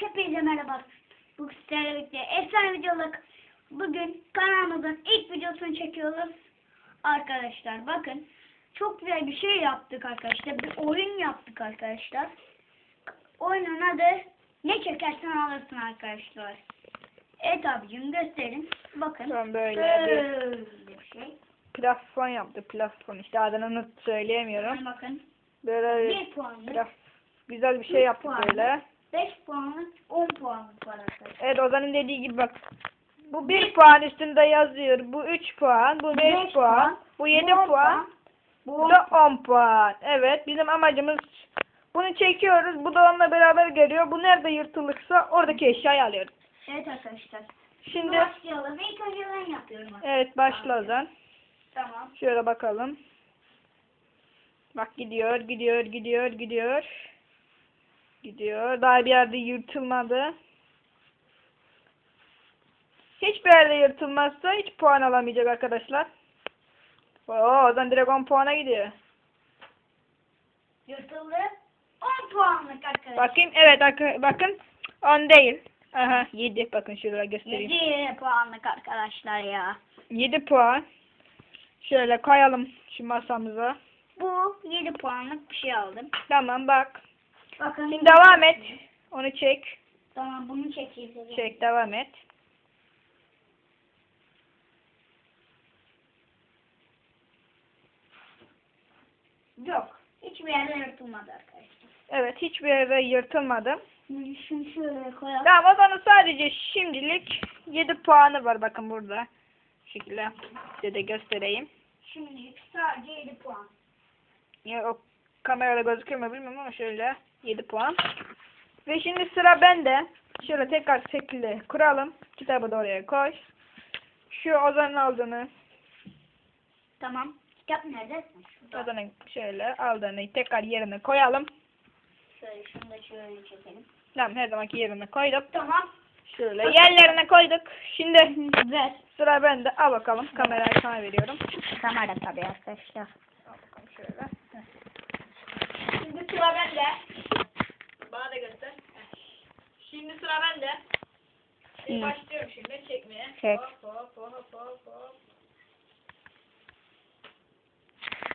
Hepinize merhaba. Bu sizlerle birlikte efsane videoluk. Bugün kanalımızın ilk videosunu çekiyoruz. Arkadaşlar bakın. Çok güzel bir şey yaptık arkadaşlar. Bir oyun yaptık arkadaşlar. Oyunun adı ne çekersen alırsın arkadaşlar. Evet abicim gösterin. Bakın. Tamam, böyle bir- Böyle bir şey. Plafon yaptı plafon işte adını söyleyemiyorum. Bakın. Böyle 1 puanlık. güzel bir şey yaptık böyle. 5 puanlık 10 puanlık var arkadaşlar. Evet Ozan'ın dediği gibi bak. Bu 1 puan üstünde yazıyor. Bu 3 puan. Bu 5 Beş puan. puan, Bu 7 on puan. Bu da 10 puan. Evet bizim amacımız bunu çekiyoruz. Bu da onunla beraber geliyor. Bu nerede yırtılırsa oradaki eşyayı alıyoruz. Evet arkadaşlar. Şimdi Başlayalım. İlk önce ben yapıyorum. arkadaşlar. evet başla Ozan. Tamam. Şöyle bakalım. Bak gidiyor, gidiyor, gidiyor, gidiyor. Gidiyor. Daha bir yerde yırtılmadı. Hiçbir yerde yırtılmazsa hiç puan alamayacak arkadaşlar. Oo, o zaman direkt 10 puana gidiyor. Yırtıldı. 10 puanlık arkadaşlar. Bakayım. Evet bakın. 10 değil. Aha 7. Bakın şuraya göstereyim. 7 puanlık arkadaşlar ya. 7 puan. Şöyle koyalım şu masamıza. Bu 7 puanlık bir şey aldım. Tamam bak. Bakın. Şimdi devam et. Onu çek. Tamam bunu çekeyim. Çek devam et. Yok. Hiçbir yerde yırtılmadı arkadaşlar. Evet hiçbir yerde yırtılmadı. Şimdi şöyle koyalım. Tamam o zaman sadece şimdilik 7 puanı var bakın burada. Şu şekilde size de göstereyim. Şimdilik sadece 7 puan. O kamerada gözüküyor mu bilmiyorum ama şöyle 7 puan. Ve şimdi sıra bende. Şöyle tekrar şekilde kuralım. Kitabı da oraya koy. Şu Ozan'ın aldığını, Tamam. Kitap nerede? Şurada. Ozan'ın şöyle aldığını tekrar yerine koyalım. Şöyle şunu da şöyle çekelim. Tamam her zamanki yerine koyduk. Tamam. Şöyle yerlerine koyduk. Şimdi Ver. sıra bende. Al bakalım. Kamerayı sana veriyorum. Kamera tabii arkadaşlar. Al bakalım şöyle. Heh. Şimdi sıra bende. Bana da göster. Heh. Şimdi sıra bende. Hı. Başlıyorum şimdi çekmeye. Çek. Hop hop hop hop hop.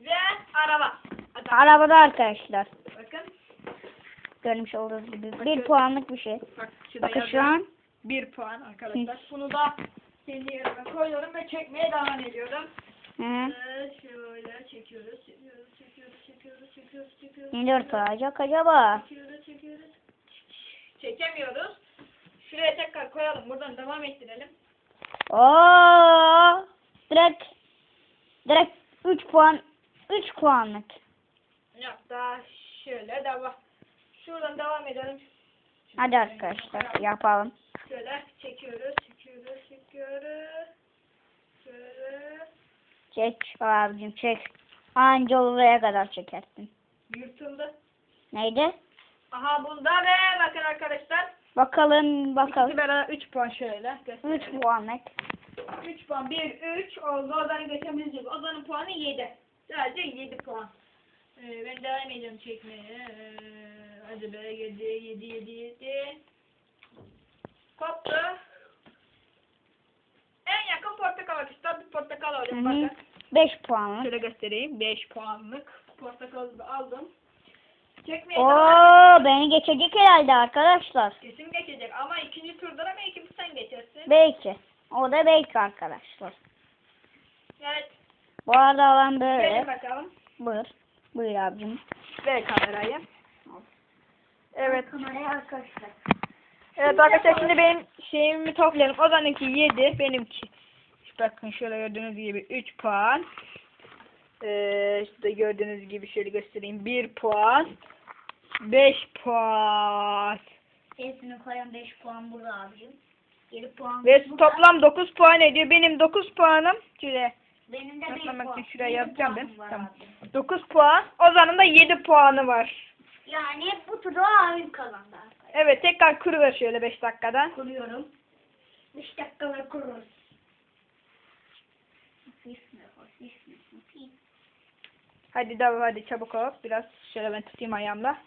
Ve araba. Hadi Arabada arkadaşlar. bakın. Görmüş olduğunuz gibi. Bakın. Bir puanlık bir şey. Bak Bakın şu an Bir puan arkadaşlar. Bunu da kendi yerime koyuyorum ve çekmeye devam ediyorum. hı, Ee, şöyle çekiyoruz, çekiyoruz, çekiyoruz, çekiyoruz, çekiyoruz, çekiyoruz. ne yırtılacak acaba? Çekiyoruz, çekiyoruz. Çekemiyoruz. Şuraya tekrar koyalım. Buradan devam ettirelim. Oo! Direkt direkt 3 puan 3 puanlık. Yok daha şöyle devam. Şuradan devam edelim. Hadi arkadaşlar yapalım. Şöyle çekiyoruz, çekiyoruz, çekiyoruz. Şöyle Çek abicim çek. Anca oraya kadar çekersin. yırtıldı. Neydi? Aha bunda ve bakın arkadaşlar. Bakalım bakalım. İkisi beraber 3 puan şöyle. 3 puanlık. 3 puan. 1, 3 oldu. Ozan'ın geçemeyecek. Ozan'ın puanı 7. Sadece 7 puan. Ee, ben devam ediyorum çekmeye. Ee, hadi be 7, 7, 7, 7. Koptu. En yakın portakal arkadaşlar. Bir portakal Hı hı. Bakın. 5 puanlık. Şöyle göstereyim. 5 puanlık portakal aldım. Çekmeye Oo beni geçecek herhalde arkadaşlar. Kesin geçecek ama ikinci turda ama ikinci sen geçersin. Belki. O da belki arkadaşlar. Evet. Bu arada alan Gelin böyle. bakalım. Buyur. Buyur abicim. Ver kamerayı. Evet. Kamerayı arkadaşlar. Evet arkadaşlar şimdi benim şeyimi toplayalım. Ozan'ınki 7, benimki. Bakın şöyle gördüğünüz gibi 3 puan. Ee, işte gördüğünüz gibi şöyle göstereyim. 1 puan. 5 puan. Hepsini koyan 5 puan burada abicim. 7 puan Ve burada. toplam 9 puan ediyor. Benim 9 puanım. Şöyle Benim de 5 toplamak puan. için şuraya yazacağım ben. Tamam. abicim. 9 puan. Ozan'ın da 7 puanı var. Yani bu turda abim kazandı. Evet tekrar kuruver şöyle 5 dakikada. Kuruyorum. 5 dakikada kururuz. Hafif mi? Hafif mi? Hafif. Hadi devam hadi çabuk ol. Biraz şöyle ben tutayım ayağımla.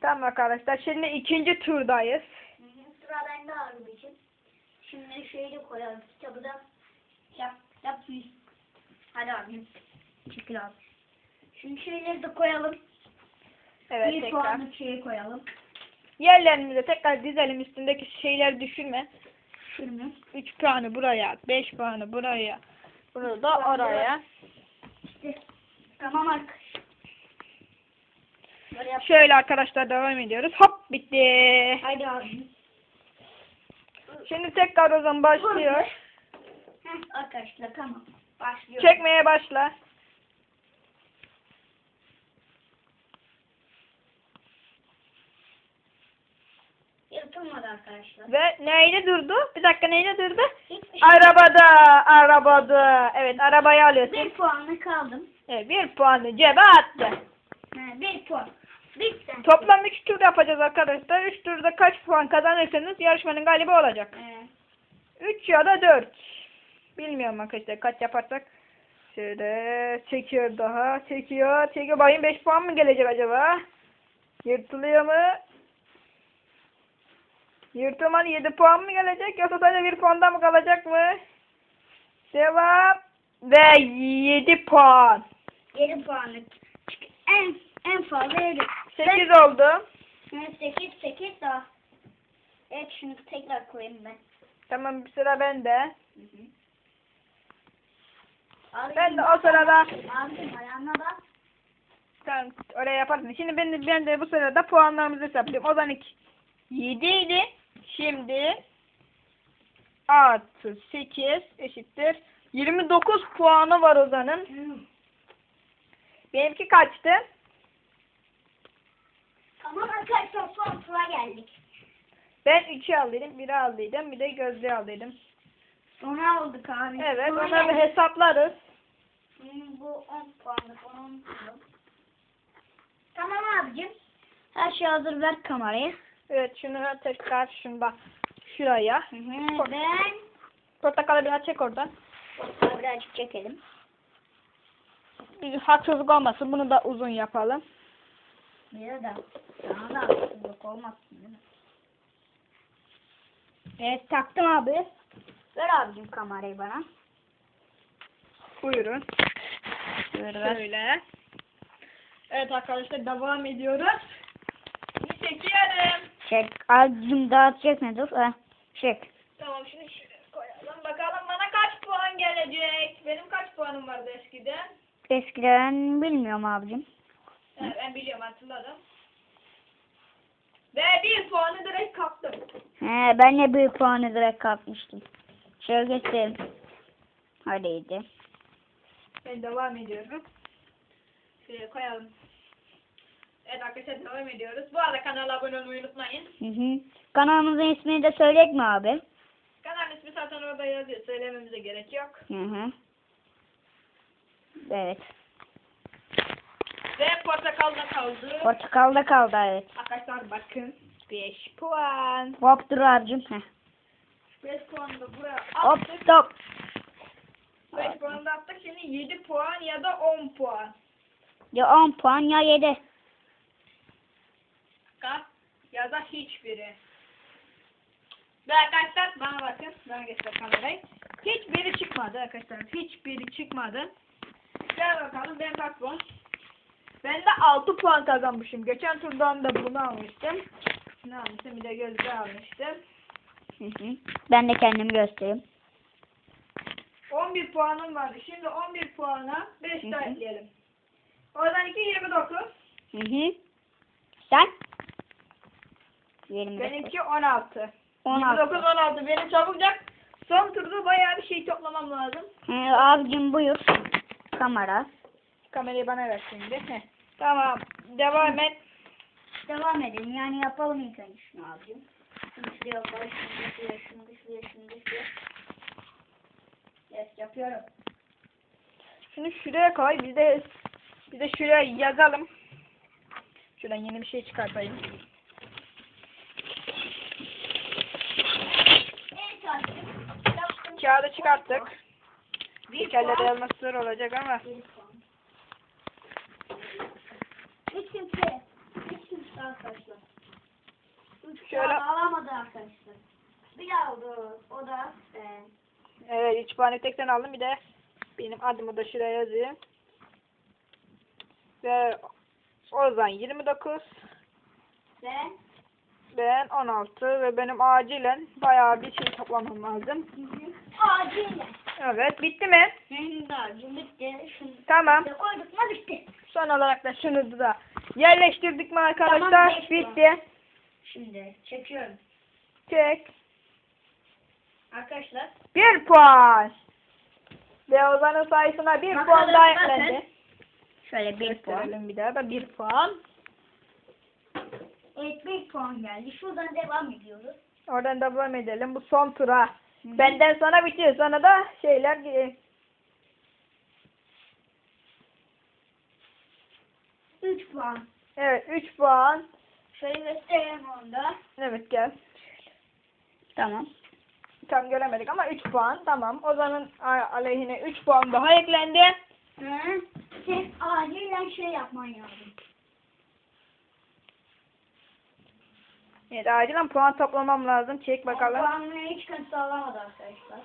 Tamam arkadaşlar. Şimdi ikinci turdayız. Sıra bende abicim. Şimdi şeyi de koyalım. Kitabı da yap, yap. Hadi abicim. Çekil abi. Şimdi şeyleri de koyalım. Evet bir tekrar. puanlık şeyi koyalım. Yerlerimize tekrar dizelim üstündeki şeyler düşürme. Şunu. 3 puanı buraya, 5 puanı buraya. Bunu da oraya. İşte. Tamam arkadaşlar. Şöyle arkadaşlar devam ediyoruz. Hop bitti. Haydi abi. Şimdi tekrar o zaman başlıyor. Heh, arkadaşlar tamam. Başlıyor. Çekmeye başla. Yırtılmadı arkadaşlar. Ve neyle durdu? Bir dakika neyle durdu? Hiçbir şey. Arabada, arabada. Evet arabayı alıyorsun. Bir puanla kaldım. Evet, bir puanı cebe attı. Bir puan. Tane. Toplam 3 tur yapacağız arkadaşlar. 3 turda kaç puan kazanırsanız yarışmanın galibi olacak. He. 3 ya da 4. Bilmiyorum arkadaşlar kaç yaparsak. Şöyle çekiyor daha. Çekiyor. Çekiyor. Bayım 5 puan mı gelecek acaba? Yırtılıyor mu? Yırtılmalı 7 puan mı gelecek yoksa sadece 1 puanda mı kalacak mı? Devam. Ve 7 puan. 7 puanlık. En en fazla 7. 8 oldu. 8 8 daha. Evet şunu tekrar koyayım ben. Tamam bir sıra bende. Abi, Ben de o sırada Abi ayağına bak. Tamam oraya yaparsın. Şimdi ben ben de bu sırada puanlarımızı hesaplıyorum. O zaman 7 idi. Şimdi artı 8 eşittir. 29 puanı var Ozan'ın. Benimki kaçtı? Tamam arkadaşlar son tura geldik. Ben 2 aldıydım, 1'i aldıydım, bir de gözlüğü aldıydım. Sona aldık abi. Evet, Sona onları geldik. hesaplarız. Hmm, bu 10 puanlık. Onu unutalım. Tamam abicim. Her şey hazır ver kamerayı. Evet, şunu tekrar şunu bak şuraya. Hı hı, ben Portakalı biraz çek oradan. Portakalı birazcık çekelim. Bir haksızlık olmasın, bunu da uzun yapalım. Bir de sana da haksızlık olmasın değil mi? Evet taktım abi. Ver abicim kamerayı bana. Buyurun. Ver. Şöyle. Evet arkadaşlar devam ediyoruz. Bir çekiyorum. Çek. Abicim daha çekme dur. Ha, çek. Tamam şuraya koyalım. Bakalım bana kaç puan gelecek. Benim kaç puanım vardı eskiden? Eskiden bilmiyorum abicim. Evet, ben biliyorum hatırladım. Ve bir puanı direkt kaptım. He, ben de bir puanı direkt kapmıştım. Şöyle göstereyim. Öyleydi. Ben devam ediyorum. Şuraya koyalım. Evet arkadaşlar devam ediyoruz. Bu arada kanala abone olmayı unutmayın. Hı hı. Kanalımızın ismini de söyleyek mi abi? Kanal ismi zaten orada yazıyor. Söylememize gerek yok. Hı hı. Evet. Ve portakalda kaldı. Portakalda kaldı evet. Arkadaşlar bakın. 5 puan. Hop dur abicim. Heh. 5 puanı da buraya Hop attık. stop. 5 puanı da attık. Şimdi 7 puan ya da 10 puan. Ya 10 puan ya 7. Ya da hiçbiri. Ve arkadaşlar bana bakın. Bana göster kamerayı. Hiçbiri çıkmadı arkadaşlar. Hiçbiri çıkmadı. Gel bakalım ben kaç puan? Ben de 6 puan kazanmışım. Geçen turdan da bunu almıştım. Ne almıştım? Bir de gözlüğü almıştım. Hı hı. Ben de kendimi göstereyim. 11 puanım vardı. Şimdi 11 puana 5 Hı daha ekleyelim. Oradan 2 29. Hı hı. Sen? 29. Benimki 16. 16. 29 16. Benim çabucak son turda bayağı bir şey toplamam lazım. Ee, abicim buyur. Kamera. Kamerayı bana ver şimdi. Heh. Tamam. Devam et. Devam edelim. Yani yapalım ilk önce şunu abicim. Şunu şuraya koy. Şunu şuraya. Şunu şuraya. Şunu şuraya. Evet yapıyorum. Şunu şuraya koy. Bir de bir de şuraya yazalım. Şuradan yeni bir şey çıkartayım. Evet abicim. Yaptım. Kağıdı çıkarttık. Bir Tekerlere puan. yazması zor olacak ama. Üç kimse. Üç arkadaşlar. Şöyle Ama alamadı arkadaşlar. Bir aldı. O da ben. evet 3 puanı tek sen bir de benim adımı da şuraya yazayım. Ve Ozan 29 Sen. ben 16 ve benim acilen bayağı bir şey toplamam lazım. Acilen. Evet bitti mi? Benim de acil bitti. Şunu Tamam. da koyduk mu bitti. Son olarak da şunu da yerleştirdik mi arkadaşlar? Tamam, beş bitti. Şimdi çekiyorum. Çek. Arkadaşlar. Bir puan. Ve Ozan'ın sayısına bir Bakalım, puan daha bakın. eklendi. Şöyle bir puan. Gösterelim bir daha da bir puan. Evet bir puan geldi. Şuradan devam ediyoruz. Oradan devam edelim. Bu son tura. Benden sana bitiyor. Sonra da şeyler Üç puan. Evet 3 puan. Şöyle göstereyim onu da. Evet gel. Tamam. Tam göremedik ama 3 puan. Tamam. Ozan'ın aleyhine 3 puan daha eklendi. Hı? Sen acilen şey yapman lazım. Evet acilen puan toplamam lazım. Çek bakalım. Puanını hiç kimse alamadı arkadaşlar.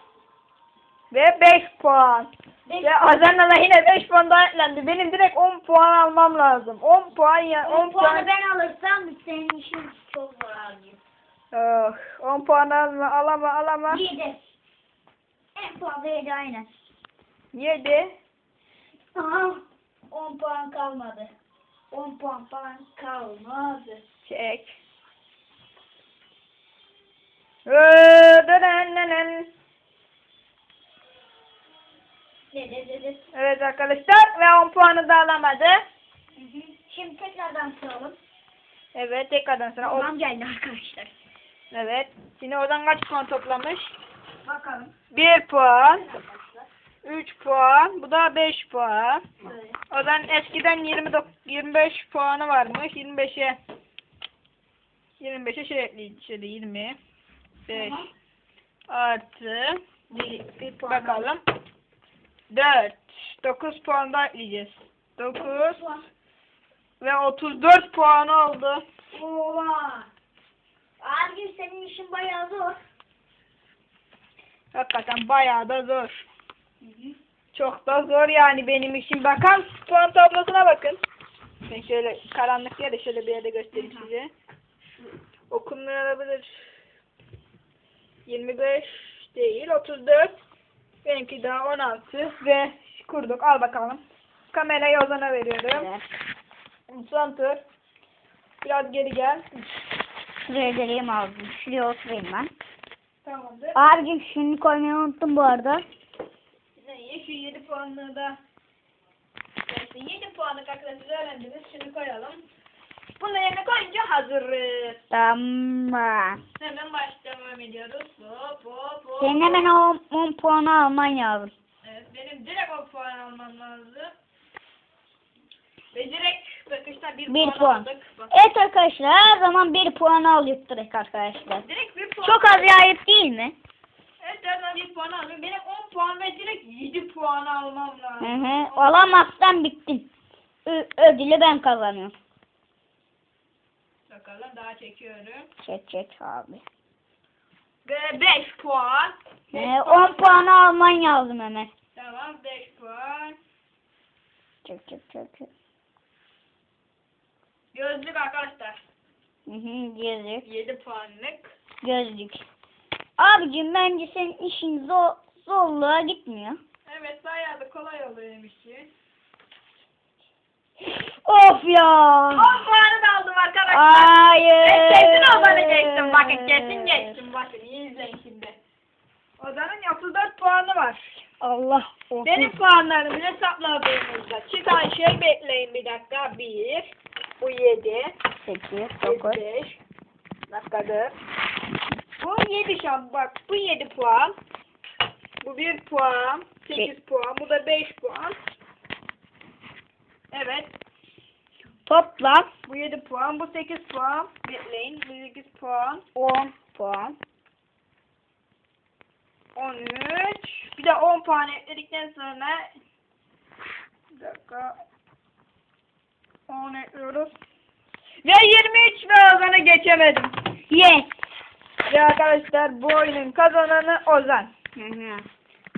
Ve 5 puan. Beş Ve Ozan'ın aleyhine 5 puan daha eklendi. Benim direkt 10 puan almam lazım. 10 puan ya 10 On puanı puan. ben alırsam senin işin çok zor abi. Oh, 10 puan alma alama alama. Yedi. En fazla yedi aynen. 7. Aha. On puan kalmadı. On puan falan kalmadı. Çek. Evet arkadaşlar ve 10 puanı da alamadı. Hı hı. Şimdi tekrardan soralım. Evet tekrardan sonra Babam geldi arkadaşlar. evet. Şimdi oradan kaç puan toplamış? Bakalım. 1 puan, Arkadaşlar. 3 puan, bu da 5 puan. Böyle. O zaman eskiden 29 25 puanı varmış. 25'e 25'e şey ekleyeceğiz. Şöyle 20 5 Tamam. artı Bir, bir puan. bakalım 4 9 puan daha ekleyeceğiz. 9 Puan. ve 34 puan oldu. Oha. Abi senin işin bayağı zor. Hakikaten bayağı da zor. Hı hı. Çok da zor yani benim işim. Bakın puan tablosuna bakın. Ben şöyle karanlık yerde şöyle bir yerde göstereyim Hı hı. size. Okunmayabilir. 25 değil 34. Benimki daha 16 ve kurduk. Al bakalım. Kamerayı Ozan'a veriyorum. Evet. Son tur. Biraz geri gel. Şuraya geleyim abim. Şuraya oturayım ben. Tamamdır. Abicim şunu koymayı unuttum bu arada. Neyse şu 7 puanlığı da Neyse 7 puanlık arkadaşlar öğrendiniz. Şunu koyalım. Bunu yerine koyunca hazırız. Tamam. Hemen başlamaya ediyoruz. Hop hop hop. Senin hemen o 10 puanı alman lazım. Evet, benim direkt o puan almam lazım. Ve direkt bir, Bir puan, puan. aldık. Bak, Evet arkadaşlar her zaman 1 puan alıyoruz direkt arkadaşlar. direkt bir puan. Çok az ayıp değil mi? Evet, ben bir puan aldım. Benim 10 puan ve direkt 7 puan almam Hı lazım. hı. Alamazsan bittin. Ö- ödülü ben kazanıyorum. Bakalım daha çekiyorum. Çek çek abi. Ve 5 puan. Beş Ee, 10 puanı alman lazım hemen. Tamam 5 puan. Çek çek çek. çek. Gözlük arkadaşlar. Hı hı, gözlük. 7 puanlık. Gözlük. Abicim bence senin işin zor, zorluğa gitmiyor. Evet bayağı da kolay oluyor işi. Of ya. 10 puanı da aldım arkadaşlar. Hayır. Ben kesin Ozan'ı geçtim. Bakın kesin geçtim. Bakın iyi izleyin şimdi. Ozan'ın 34 puanı var. Allah. of. Benim puanlarımı hesapladığımızda çıkan şey bekleyin bir dakika. 1, bu 7, 8, bu 9. 5, dakika 4. Bu 7 şan bak bu 7 puan. Bu 1 puan, 8 puan, bu da 5 puan. Evet, Toplam bu 7 puan, bu 8 puan. Bekleyin, bu 8 puan. 10 puan. 13. Bir de 10 puan ekledikten sonra bir dakika 10 ekliyoruz. Ve 23 ve Ozan'ı geçemedim. Yes. Ve arkadaşlar bu oyunun kazananı Ozan. Hı hı.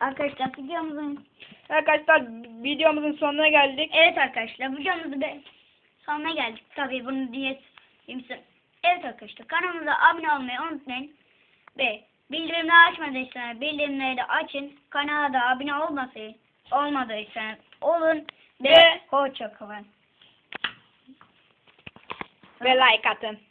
Arkadaşlar videomuzun Arkadaşlar videomuzun sonuna geldik. Evet arkadaşlar videomuzun sonuna geldik. Tabii bunu diye. Evet arkadaşlar kanalımıza abone olmayı unutmayın. Ve bildirimleri açmadıysanız bildirimleri de açın. Kanala da abone olmasın. Olmadıysanız olun. Ve Ve- hoşça kalın. Ve like atın.